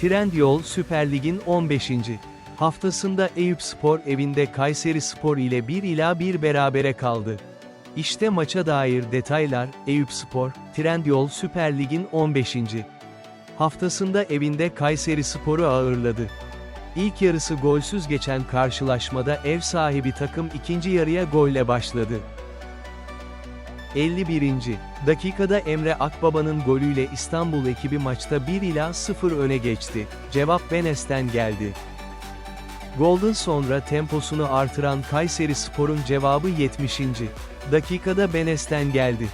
Trendyol Süper Lig'in 15. haftasında Eyüpspor evinde Kayseri Spor ile 1 ila 1 berabere kaldı. İşte maça dair detaylar, Eyüpspor, Trendyol Süper Lig'in 15. haftasında evinde Kayseri Spor'u ağırladı. İlk yarısı golsüz geçen karşılaşmada ev sahibi takım ikinci yarıya golle başladı. 51. dakikada Emre Akbaba'nın golüyle İstanbul ekibi maçta 1 ila 0 öne geçti. Cevap Benes'ten geldi. Golden sonra temposunu artıran Kayseri Spor'un cevabı 70. dakikada Benes'ten geldi.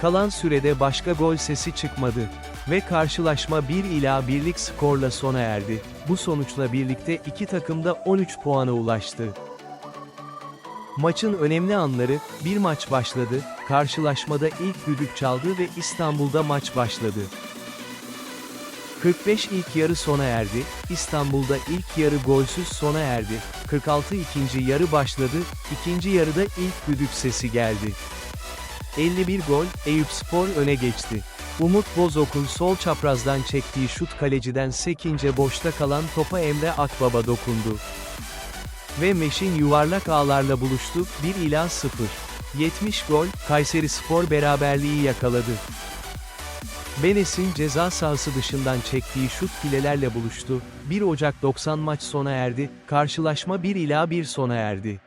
Kalan sürede başka gol sesi çıkmadı ve karşılaşma 1 ila 1'lik skorla sona erdi. Bu sonuçla birlikte iki takım da 13 puana ulaştı. Maçın önemli anları, bir maç başladı, karşılaşmada ilk düdük çaldı ve İstanbul'da maç başladı. 45 ilk yarı sona erdi, İstanbul'da ilk yarı golsüz sona erdi, 46 ikinci yarı başladı, ikinci yarıda ilk düdük sesi geldi. 51 gol, Eyüpspor öne geçti. Umut Bozok'un sol çaprazdan çektiği şut kaleciden sekince boşta kalan topa Emre Akbaba dokundu. Ve Meşin yuvarlak ağlarla buluştu, 1 ila 0. 70 gol, Kayseri Spor beraberliği yakaladı. Benes'in ceza sahası dışından çektiği şut filelerle buluştu, 1 Ocak 90 maç sona erdi, karşılaşma 1 ila 1 sona erdi.